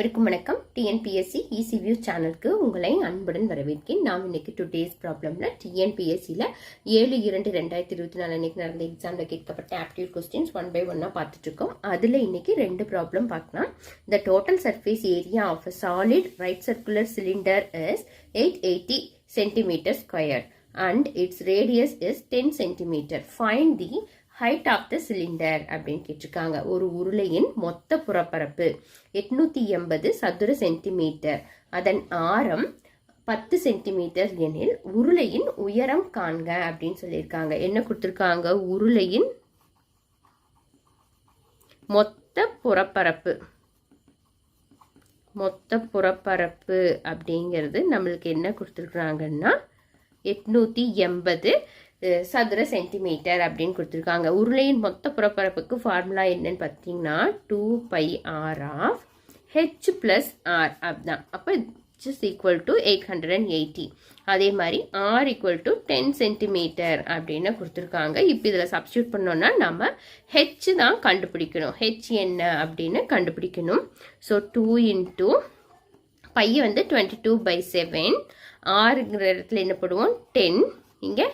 வணக்கம். வணக்கம் டிஎன்பிஎஸ்சி இசிவியூ சேனலுக்கு உங்களை அன்புடன் வரவேற்கிறேன். நாம் இன்னைக்கு டூ டேஸ் ப்ராப்ளம்ல டிஎன்பிஎஸ்சியில் ஏழு இரண்டு ரெண்டாயிரத்தி இருபத்தி நாலு அன்னைக்கு நடந்த எக்ஸாமில் கேட்கப்பட்ட ஆப்டியூட் கொஸ்டின்ஸ் ஒன் பை ஒன்னாக பார்த்துட்டு இருக்கோம் அதில் இன்னைக்கு ரெண்டு ப்ராப்ளம் பார்க்கலாம். The total surface area of a solid right circular cylinder is eight eighty centimetre square and its radius is ten centimetre fine the height of the cylinder அப்படின்னு கேட்டிருக்காங்க. ஒரு உருளையின் மொத்த புறப்பரப்பு எட்நூத்தி எண்பது சதுர சென்டிமீட்டர் அதன் ஆரம் பத்து சென்டிமீட்டர் எனில் உருளையின் உயரம் காண்க அப்படின்னு சொல்லியிருக்காங்க. என்ன கொடுத்துருக்காங்க? உருளையின் மொத்த புறப்பரப்பு. மொத்த புறப்பரப்பு அப்படிங்கிறது நம்மளுக்கு என்ன கொடுத்துருக்குறாங்கன்னா எட்நூத்தி எண்பது சதுர சென்டிமீட்டர் அப்படின்னு கொடுத்துருக்காங்க. உருளையின் மொத்த புறப்பரப்புக்கு ஃபார்முலா என்னன்னு பார்த்தீங்கன்னா two pi r of h plus r அப்படிதான். அப்போ it's equal to eight hundred and eighty அதே மாதிரி r equal to ten centimetre அப்படின்னு கொடுத்துருக்காங்க. இப்போ இதில் சப்ஸ்டியூட் பண்ணோன்னா நம்ம ஹெச் தான் கண்டுபிடிக்கணும். ஹெச் என்ன அப்படின்னு கண்டுபிடிக்கணும். ஸோ டூ இன்ட்டு பையன் வந்து டுவெண்ட்டி டூ பை செவன் ஆறுங்கிற இடத்துல என்ன போடுவோம்? டென் இங்கே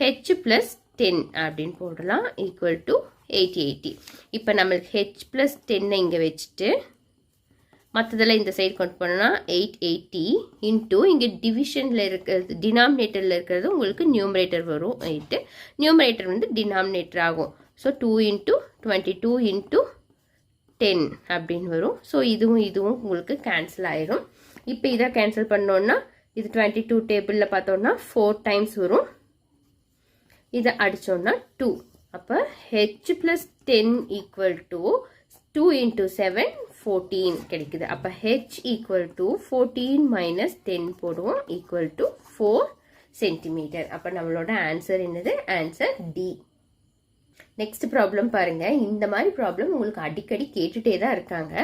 ஹெச் ப்ளஸ் டென் அப்படின்னு போடலாம். ஈக்குவல் டு எயிட்டி எயிட்டி இப்போ நம்மளுக்கு ஹெச் ப்ளஸ் டென்னை இங்கே வச்சுட்டு மற்றதெல்லாம் இந்த சைடு கொண்டு போனோம்னா எயிட் எயிட்டி இன்ட்டு இங்கே டிவிஷனில் இருக்கிறது டினாமினேட்டரில் இருக்கிறது உங்களுக்கு நியூமரேட்டர் வரும். எயிட்டு நியூமரேட்டர் வந்து டினாமினேட்டர் ஆகும். So two into twenty two into ten அப்படின்னு வரும். ஸோ இதுவும் இதுவும் உங்களுக்கு கேன்சல் ஆயிரும். இப்போ இதை கேன்சல் பண்ணோன்னா இது டுவெண்ட்டி டூ டேபிளில் பார்த்தோன்னா ஃபோர் டைம்ஸ் வரும். இதை அடித்தோன்னா டூ அப்போ h plus ten equal to two into seven fourteen கிடைக்குது. அப்போ h equal to fourteen minus ten போடுவோம். ஈக்குவல் டு ஃபோர் சென்டிமீட்டர் அப்போ நம்மளோட ஆன்சர் என்னது? ஆன்சர் டி நெக்ஸ்ட் ப்ராப்ளம் பாருங்க. இந்த மாதிரி ப்ராப்ளம் உங்களுக்கு அடிக்கடி கேட்டுட்டே தான் இருக்காங்க.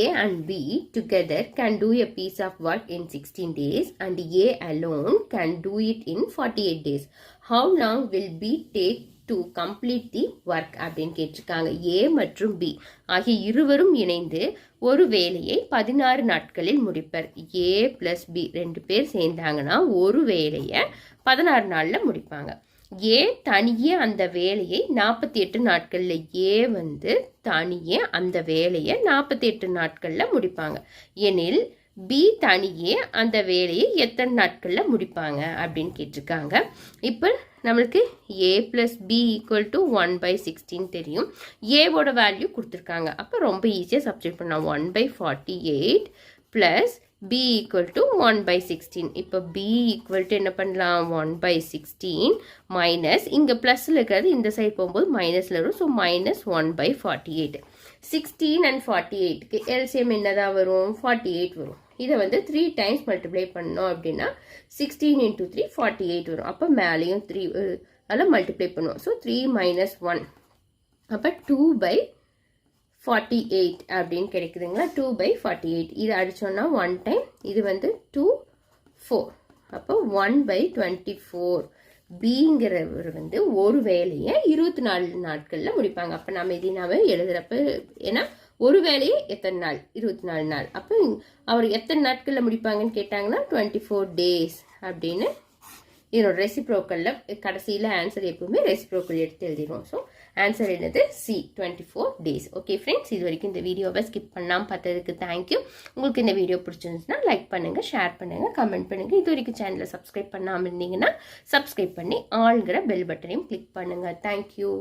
A and B together can do a piece of work in sixteen days and A alone can do it in forty eight days how long will B take to complete the work அப்படின்னு கேட்டிருக்காங்க. ஏ மற்றும் B ஆகிய இருவரும் இணைந்து ஒரு வேலையை பதினாறு நாட்களில் முடிப்பர். ஏ பிளஸ் பி ரெண்டு பேர் சேர்ந்தாங்கன்னா ஒரு வேலையை பதினாறு நாளில் முடிப்பாங்க. ஏ தனியே அந்த வேலையை நாற்பத்தி எட்டு நாட்களில் ஏ வந்து தனியே அந்த வேலையை நாற்பத்தி எட்டு நாட்களில் முடிப்பாங்க. எனில் பி தனியே அந்த வேலையை எத்தனை நாட்களில் முடிப்பாங்க அப்படின்னு கேட்டிருக்காங்க. இப்போ நம்மளுக்கு A plus B equal to one by sixteen தெரியும். ஏவோட வேல்யூ கொடுத்துருக்காங்க. அப்போ ரொம்ப ஈஸியாக சப்ஸ்டியூட் பண்ணலாம். One by forty eight plus B equal to one by sixteen இப்போ பி ஈக்குவல் டு என்ன பண்ணலாம்? ஒன் பை சிக்ஸ்டீன் மைனஸ் இங்கே ப்ளஸில் இருக்கிறது இந்த சைடு போகும்போது மைனஸில் வரும். So minus one by forty eight sixteen and forty எயிட்டுக்கு எல்சிஎம் என்னதான் வரும்? ஃபார்ட்டி எயிட் வரும். இதை வந்து த்ரீ டைம்ஸ் மல்டிப்ளை பண்ணோம் அப்படின்னா sixteen into three forty eight வரும். அப்போ மேலேயும் த்ரீ அதில் மல்டிப்ளை பண்ணுவோம். ஸோ த்ரீ மைனஸ் ஒன் அப்போ டூ பை ஃபார்ட்டி எயிட் அப்படின்னு கிடைக்குதுங்களா? டூ பை ஃபார்ட்டி எயிட் இது அடித்தோன்னா ஒன் டைம் இது வந்து டூ ஃபோர் அப்போ ஒன் பை டுவெண்ட்டி ஃபோர் பிங்கிறவர் வந்து ஒரு வேலையை இருபத்தி நாலு நாட்களில் முடிப்பாங்க. அப்போ நம்ம இதை நாம எழுதுகிறப்ப ஏன்னா ஒரு வேலையை எத்தனை நாள்? இருபத்தி நாலு நாள். அப்போ அவர் எத்தனை நாட்களில் முடிப்பாங்கன்னு கேட்டாங்கன்னா டுவெண்ட்டி ஃபோர் டேஸ் அப்படின்னு இதனோட ரெசிப்ரோக்கலில் கடைசியில் ஆன்சர் எப்பவுமே ரெசிப்ரோக்கல் எடுத்து எழுதிடுவோம். ஸோ ஆன்சர் என்னது? C twenty four days okay friends இது வரைக்கும் இந்த வீடியோவை ஸ்கிப் பண்ணாமல் பார்த்ததுக்கு தேங்க்யூ உங்களுக்கு இந்த வீடியோ பிடிச்சிருந்துச்சுன்னா லைக் பண்ணுங்கள் ஷேர் பண்ணுங்கள் கமெண்ட் பண்ணுங்கள் இது வரைக்கும் சேனலை சப்ஸ்கிரைப் பண்ணாமல் இருந்தீங்கன்னா சப்ஸ்கிரைப் பண்ணி ஆளுங்கிற பெல் பட்டனையும் கிளிக் பண்ணுங்கள் தேங்க்யூ